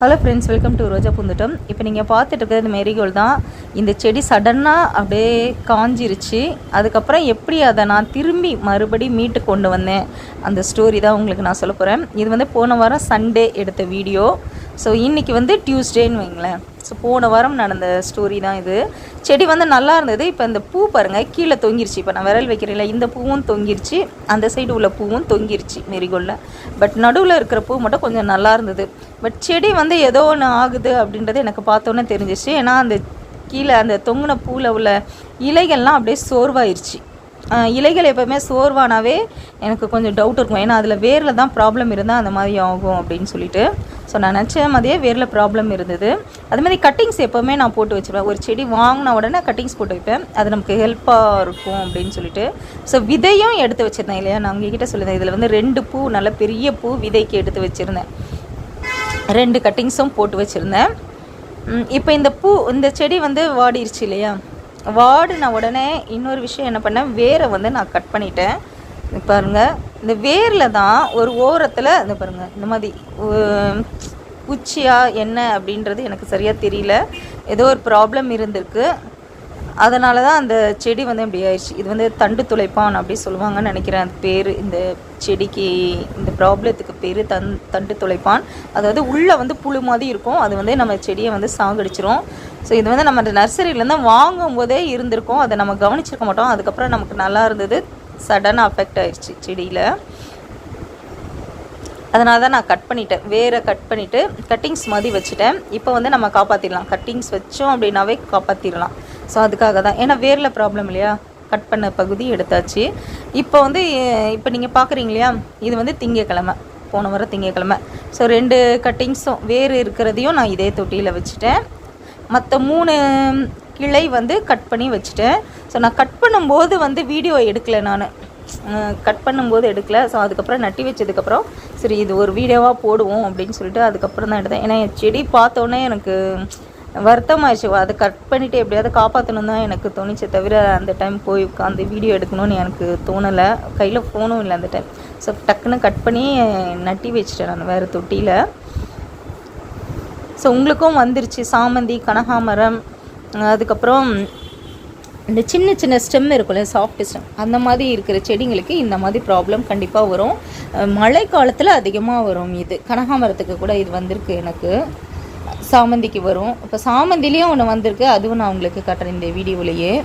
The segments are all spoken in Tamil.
Hello friends welcome to Roja பூந்துட்டம் இப்போ நீங்கள் பார்த்துட்டு இருக்கிறது மேரிகோல்டு தான். இந்த செடி சடனாக அப்படியே காஞ்சிருச்சு. அதுக்கப்புறம் எப்படி அதை நான் திரும்பி மறுபடி மீட்டு கொண்டு வந்தேன்? அந்த ஸ்டோரி தான் உங்களுக்கு நான் சொல்ல போகிறேன் இது வந்து போன வாரம் சண்டே எடுத்த வீடியோ ஸோ இன்றைக்கி வந்து டியூஸ்டேன்னு வைங்களேன். ஸோ போன வாரம் நடந்த ஸ்டோரி தான் இது. செடி வந்து நல்லா இருந்தது. இப்போ இந்த பூ பாருங்கள் கீழே தொங்கிருச்சு. இப்போ நான் விரல் வைக்கிறேன்ல இந்த பூவும் தொங்கிருச்சு. அந்த சைடு உள்ள பூவும் தொங்கிருச்சு மெரிகோல்ல. பட் நடுவில் இருக்கிற பூ மட்டும் கொஞ்சம் நல்லா இருந்தது. பட் செடி வந்து ஏதோ ஒன்று ஆகுது அப்படின்றது எனக்கு பார்த்தோன்னே தெரிஞ்சிச்சு. ஏன்னா அந்த கீழே அந்த தொங்கின பூவில் உள்ள இலைகள்லாம் அப்படியே சோர்வாயிருச்சு. இலைகள் எப்போவுமே சோர்வானாவே எனக்கு கொஞ்சம் டவுட் இருக்கும். ஏன்னா அதில் வேரில் தான் ப்ராப்ளம் இருந்தால் அந்த மாதிரி ஆகும் அப்படின்னு சொல்லிட்டு. ஸோ நான் நினச்ச மாதிரியே வேரில் ப்ராப்ளம் இருந்தது. அது மாதிரி கட்டிங்ஸ் எப்போவுமே நான் போட்டு வச்சுருவேன். ஒரு செடி வாங்கின உடனே கட்டிங்ஸ் போட்டு வைப்பேன். அது நமக்கு ஹெல்ப்பாக இருக்கும் அப்படின்னு சொல்லிட்டு. ஸோ விதையும் எடுத்து வச்சுருந்தேன் இல்லையா? நான் உங்ககிட்ட சொல்லியிருந்தேன். இதில் வந்து ரெண்டு பூ நல்ல பெரிய பூ விதைக்கு எடுத்து வச்சுருந்தேன். ரெண்டு கட்டிங்ஸும் போட்டு வச்சுருந்தேன். இப்போ இந்த பூ இந்த செடி வந்து வாடிருச்சு இல்லையா? வாடின உடனே இன்னொரு விஷயம் என்ன பண்ணேன்? வேரை வந்து நான் கட் பண்ணிட்டேன். பாருங்கள் இந்த வேரில் தான் ஒரு ஓரத்தில் இந்த பாருங்கள் இந்த மாதிரி உ- உச்சியா என்ன அப்படின்றது எனக்கு சரியாக தெரியல. ஏதோ ஒரு ப்ராப்ளம் இருந்திருக்கு. அதனால தான் அந்த செடி வந்து இப்படி ஆயிடுச்சு. இது வந்து தண்டு துளைப்பான் அப்படி சொல்லுவாங்கன்னு நினைக்கிறேன். அந்த பேர் இந்த செடிக்கு இந்த ப்ராப்ளத்துக்கு பேர் தன் தண்டு துளைப்பான். அதாவது உள்ளே வந்து புழு மாதிரி இருக்கும். அது வந்து நம்ம செடியை வந்து சாகடிச்சிரும். ஸோ இது வந்து நம்ம நர்சரியிலேருந்து வாங்கும் போதே இருந்திருக்கும். அதை நம்ம கவனிச்சிருக்க மாட்டோம். அதுக்கப்புறம் நமக்கு நல்லா இருந்தது. சடனாக அஃபெக்ட் ஆயிடுச்சு செடியில். அதனால தான் நான் கட் பண்ணிட்டேன். வேரை கட் பண்ணிவிட்டு கட்டிங்ஸ் மாதிரி வச்சுட்டேன். இப்போ வந்து நம்ம காப்பாற்றிடலாம் கட்டிங்ஸ் வச்சோம் அப்படின்னாவே காப்பாற்றிடலாம் ஸோ அதுக்காக தான். ஏன்னா வேரில் ப்ராப்ளம் இல்லையா? கட் பண்ண பகுதி எடுத்தாச்சு. இப்போ வந்து இப்போ நீங்கள் பார்க்குறீங்க இல்லையா? இது வந்து திங்கக்கிழமை. போன வாரம் திங்கக்கிழமை. ஸோ ரெண்டு கட்டிங்ஸும் வேர் இருக்கிறதையும் நான் இதே தொட்டியில் வச்சுட்டேன். மற்ற மூணு கிளை வந்து கட் பண்ணி வச்சுட்டேன். ஸோ நான் கட் பண்ணும்போது வந்து வீடியோ எடுக்கலை நான். கட் பண்ணும்போது எடுக்கல. ஸோ அதுக்கப்புறம் நட்டி வச்சதுக்கப்புறம் சரி இது ஒரு வீடியோவாக போடுவோம் அப்படின்னு சொல்லிட்டு அதுக்கப்புறம் தான் எடுத்தேன். ஏன்னா என் செடி பார்த்தோன்னே எனக்கு வருத்தமாகிடுச்சு அதை கட் பண்ணிவிட்டு எப்படியாவது காப்பாற்றணும் தான் எனக்கு தோணுச்சே தவிர அந்த டைம் போய் உட்காந்து வீடியோ எடுக்கணும்னு எனக்கு தோணலை. கையில் ஃபோனும் இல்லை அந்த டைம் ஸோ டக்குன்னு கட் பண்ணி நட்டி வச்சிட்டேன் நான் வேறு தொட்டியில். ஸோ உங்களுக்கும் வந்துருச்சு. சாமந்தி கனகாமரம் அதுக்கப்புறம் இந்த சின்ன சின்ன ஸ்டெம் இருக்கும்ல சாஃப்ட் ஸ்டெம் அந்த மாதிரி இருக்கிற செடிங்களுக்கு இந்த மாதிரி ப்ராப்ளம் கண்டிப்பாக வரும். மழை காலத்தில் அதிகமாக வரும் இது. கனகாமரத்துக்கு கூட இது வந்திருக்கு எனக்கு. சாமந்திக்கு வரும். இப்போ சாமந்திலையும் ஒன்று வந்திருக்கு. அதுவும் நான் உங்களுக்கு காட்டுறேன் இந்த வீடியோவிலேயே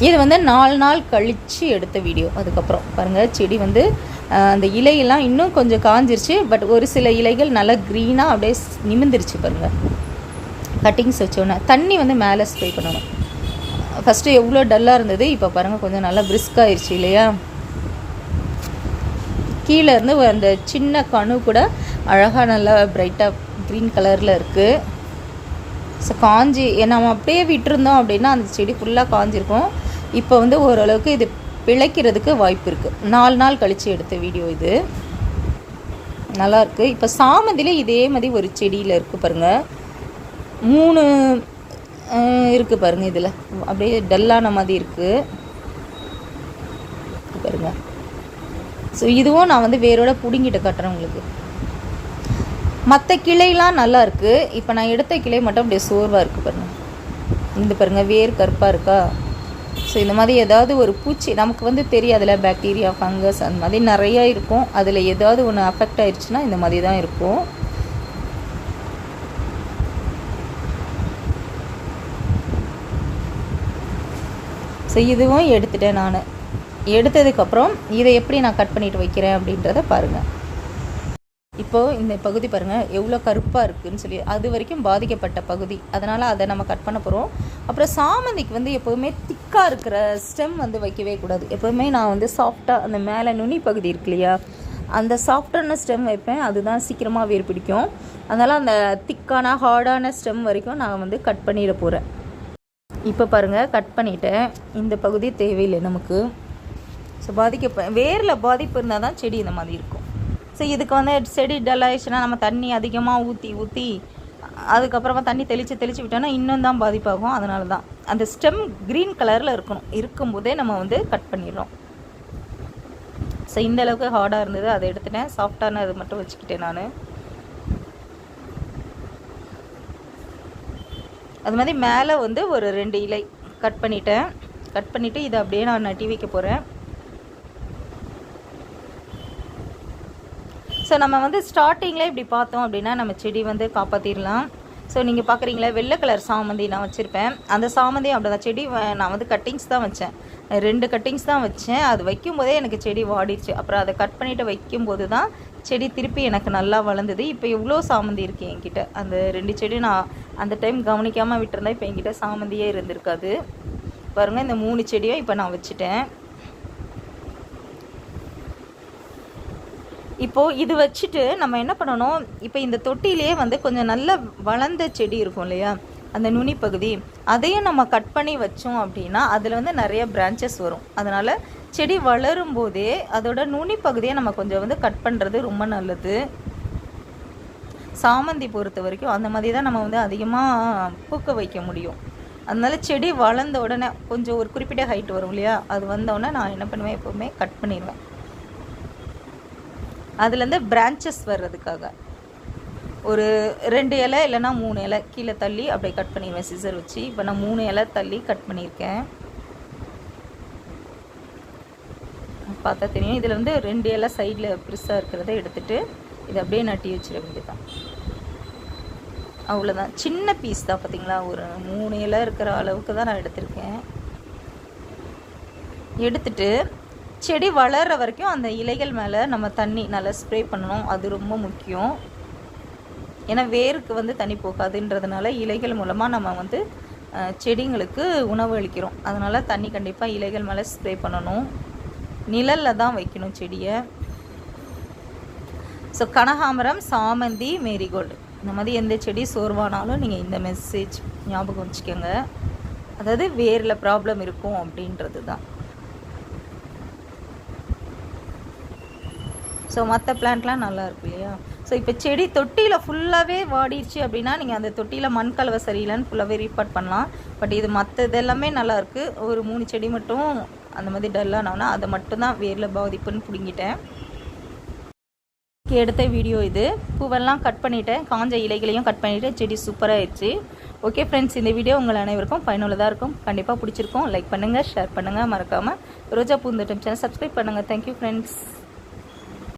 இது வந்து நாலு நாள் கழித்து எடுத்த வீடியோ. அதுக்கப்புறம் பாருங்கள் செடி வந்து அந்த இலையெல்லாம் இன்னும் கொஞ்சம் காஞ்சிருச்சு. பட் ஒரு சில இலைகள் நல்லா க்ரீனாக அப்படியே ஸ்- நிமிர்ந்துருச்சு பாருங்கள் கட்டிங்ஸ் வச்சோன்னே தண்ணி வந்து மேலே ஸ்ப்ரே பண்ணணும். ஃபஸ்ட்டு எவ்வளோ டல்லாக இருந்தது இப்போ பாருங்கள் கொஞ்சம் நல்லா brisk ஆயிடுச்சு இல்லையா? கீழே இருந்து அந்த சின்ன கணு கூட அழகாக நல்லா பிரைட்டாக க்ரீன் கலரில் இருக்குது ஸோ காஞ்சி நம்ம அப்படியே விட்டுருந்தோம் அப்படின்னா அந்த செடி ஃபுல்லாக காஞ்சிருக்கும். இப்போ வந்து ஓரளவுக்கு இது பிழைக்கிறதுக்கு வாய்ப்பு இருக்குது நாலு நாள் கழித்து எடுத்த வீடியோ இது. நல்லாயிருக்கு இப்போ சாமந்திலே இதே மாதிரி ஒரு செடியில் இருக்குது பாருங்கள் மூணு இருக்குது பாருங்கள் பாருங்க இதில். அப்படியே டல்லான மாதிரி இருக்குது பாருங்க. ஸோ இதுவும் நான் வந்து வேரோட பிடுங்கிட்டு காட்டுறேன் உங்களுக்கு. மற்ற கிளைலாம் நல்லா இருக்குது இப்போ நான் எடுத்த கிளை மட்டும் அப்படியே சோர்வாக இருக்குது பாருங்கள் இந்த பாருங்க வேர் கருப்பாக இருக்கா? ஸோ இந்த மாதிரி ஏதாவது ஒரு பூச்சி நமக்கு வந்து தெரியாதுல பாக்டீரியா ஃபங்கஸ் அந்த மாதிரி நிறையா இருக்கும். அதில் ஏதாவது ஒன்று அஃபெக்ட் ஆயிடுச்சுன்னா இந்த மாதிரி தான் இருக்கும். ஸோ இதுவும் எடுத்துட்டேன் நான். எடுத்ததுக்கப்புறம் இதை எப்படி நான் கட் பண்ணிட்டு வைக்கிறேன் அப்படின்றத பாருங்கள் இப்போது இந்த பகுதி பாருங்கள் எவ்வளோ கருப்பாக இருக்குதுன்னு சொல்லி அது வரைக்கும் பாதிக்கப்பட்ட பகுதி. அதனால் அதை நம்ம கட் பண்ண போகிறோம் அப்புறம் சாமந்திக்கு வந்து எப்போவுமே திக்காக இருக்கிற ஸ்டெம் வந்து வைக்கவே கூடாது. எப்போவுமே நான் வந்து சாஃப்டாக அந்த மேலே நுனி பகுதி இருக்கு இல்லையா அந்த சாஃப்டான ஸ்டெம் வைப்பேன். அதுதான் சீக்கிரமாக வேர் பிடிக்கும். அதனால் அந்த திக்கான ஹார்டான ஸ்டெம் வரைக்கும் நான் வந்து கட் பண்ணிட போகிறேன் இப்போ பாருங்கள் கட் பண்ணிட்டேன் இந்த பகுதி தேவையில்லை நமக்கு. ஸோ பாதிக்க வேரில் பாதிப்பு இருந்தால் தான் செடி இந்த மாதிரி இருக்கும். ஸோ இதுக்கு வந்து செடி டல் ஆயிடுச்சுன்னா நம்ம தண்ணி அதிகமாக ஊற்றி ஊற்றி அதுக்கப்புறமா தண்ணி தெளித்து தெளித்து விட்டோன்னா இன்னும் தான் பாதிப்பாகும். அதனால தான் அந்த ஸ்டெம் க்ரீன் கலரில் இருக்கணும். இருக்கும்போதே நம்ம வந்து கட் பண்ணிடுறோம். ஸோ இந்த அளவுக்கு ஹார்டாக இருந்தது. அதை எடுத்துட்டேன். சாஃப்டான அது மட்டும் வச்சுக்கிட்டேன் நான். அது மாதிரி மேலே வந்து ஒரு ரெண்டு இலை கட் பண்ணிட்டேன். கட் பண்ணிவிட்டு இதை அப்படியே நான் நட்டி வைக்க போகிறேன் ஸோ நம்ம வந்து ஸ்டார்டிங்கில் இப்படி பார்த்தோம் அப்படின்னா நம்ம செடி வந்து காப்பாற்றிடலாம் ஸோ நீங்கள் பார்க்குறீங்களா வெள்ளை கலர் சாமந்தி நான் வச்சுருப்பேன். அந்த சாமந்தி அப்படிதான். செடி வ- நான் வந்து கட்டிங்ஸ் தான் வச்சேன். ரெண்டு கட்டிங்ஸ் தான் வச்சேன். அது வைக்கும்போதே எனக்கு செடி வாடிடுச்சு. அப்புறம் அதை கட் பண்ணிவிட்டு வைக்கும்போது தான் செடி திருப்பி எனக்கு நல்லா வளர்ந்தது. இப்போ இவ்வளோ சாமந்தி இருக்குது என்கிட்ட. அந்த ரெண்டு செடி நான் அந்த டைம் கவனிக்காமல் விட்டுருந்தா இப்போ என்கிட்ட சாமந்தியே இருந்திருக்காது. பாருங்கள் இந்த மூணு செடியும் இப்போ நான் வச்சுட்டேன். இப்போது இது வச்சுட்டு நம்ம என்ன பண்ணணும்? இப்போ இந்த தொட்டிலே வந்து கொஞ்சம் நல்ல வளர்ந்த செடி இருக்கும் இல்லையா? அந்த நுனி பகுதி. அதையும் நம்ம கட் பண்ணி வச்சோம் அப்படின்னா அதில் வந்து நிறைய பிரான்ச்சஸ் வரும். அதனால் செடி வளரும் போதே அதோட நுனி பகுதியை நம்ம கொஞ்சம் வந்து கட் பண்ணுறது ரொம்ப நல்லது. சாமந்தி பொறுத்த வரைக்கும் அந்த மாதிரி தான் நம்ம வந்து அதிகமாக பூக்க வைக்க முடியும். அதனால செடி வளர்ந்த உடனே கொஞ்சம் ஒரு குறிப்பிட்ட ஹைட் வரும் இல்லையா? அது வந்தோடனே நான் என்ன பண்ணுவேன்? எப்போவுமே கட் பண்ணிடுவேன். அதுலேருந்து பிரான்ச்சஸ் வர்றதுக்காக. ஒரு ரெண்டு இலை இல்லைன்னா மூணு இலை கீழே தள்ளி அப்படியே கட் பண்ணிடுவேன் சிசர் வச்சு. இப்போ நான் மூணு இலை தள்ளி கட் பண்ணியிருக்கேன். பார்த்தா தெரியும். இதில் வந்து ரெண்டு இலை சைடில் பெருசாக இருக்கிறத எடுத்துட்டு இதை அப்படியே நட்டி வச்சிட வேண்டியதான் அவ்வளோதான் சின்ன பீஸ் தான் பார்த்தீங்களா? ஒரு மூணு இலை இருக்கிற அளவுக்கு தான் நான் எடுத்திருக்கேன். எடுத்துட்டு செடி வளர்ற வரைக்கும் அந்த இலைகள் மேலே நம்ம தண்ணி நல்லா ஸ்ப்ரே பண்ணணும். அது ரொம்ப முக்கியம். ஏன்னா வேருக்கு வந்து தண்ணி போகாதுன்றதுனால இலைகள் மூலமாக நம்ம வந்து செடிங்களுக்கு உணவு அளிக்கிறோம். அதனால் தண்ணி கண்டிப்பாக இலைகள் மேலே ஸ்ப்ரே பண்ணணும். நிழலில் தான் வைக்கணும் செடியை. ஸோ கனகாமரம் சாமந்தி மேரிகோல்டு. இந்த மாதிரி எந்த செடி சோர்வானாலும் நீங்கள் இந்த மெசேஜ் ஞாபகம் வச்சுக்கோங்க. அதாவது வேரில் ப்ராப்ளம் இருக்கும் அப்படின்றது தான் ஸோ மற்ற பிளான்ட்லாம் நல்லாயிருக்கும் இல்லையா? ஸோ இப்போ செடி தொட்டியில் ஃபுல்லாகவே வாடிடுச்சு அப்படின்னா நீங்கள் அந்த தொட்டியில் மண் கலவை சரியில்லைன்னு ஃபுல்லாகவே ரீபார்ட் பண்ணலாம். பட் இது மற்ற இதெல்லாமே நல்லாயிருக்கு ஒரு மூணு செடி மட்டும் அந்த மாதிரி டல்லானோன்னா அதை மட்டும்தான் வேரில் பாதிப்புன்னு பிடுங்கிட்டேன். எடுத்த வீடியோ இது. பூவெல்லாம் கட் பண்ணிட்டேன். காஞ்ச இலைகளையும் கட் பண்ணிவிட்டு செடி சூப்பராக ஆயிடுச்சு ஓகே ஃப்ரெண்ட்ஸ் இந்த வீடியோ உங்கள் அனைவருக்கும் பயனுள்ளதாக இருக்கும். கண்டிப்பாக பிடிச்சிருக்கும். லைக் பண்ணுங்கள் ஷேர் பண்ணுங்கள் மறக்காமல் ரோஜா பூந்தோட்டம் சேனல் சப்ஸ்கிரைப் பண்ணுங்கள் தேங்க்யூ ஃப்ரெண்ட்ஸ்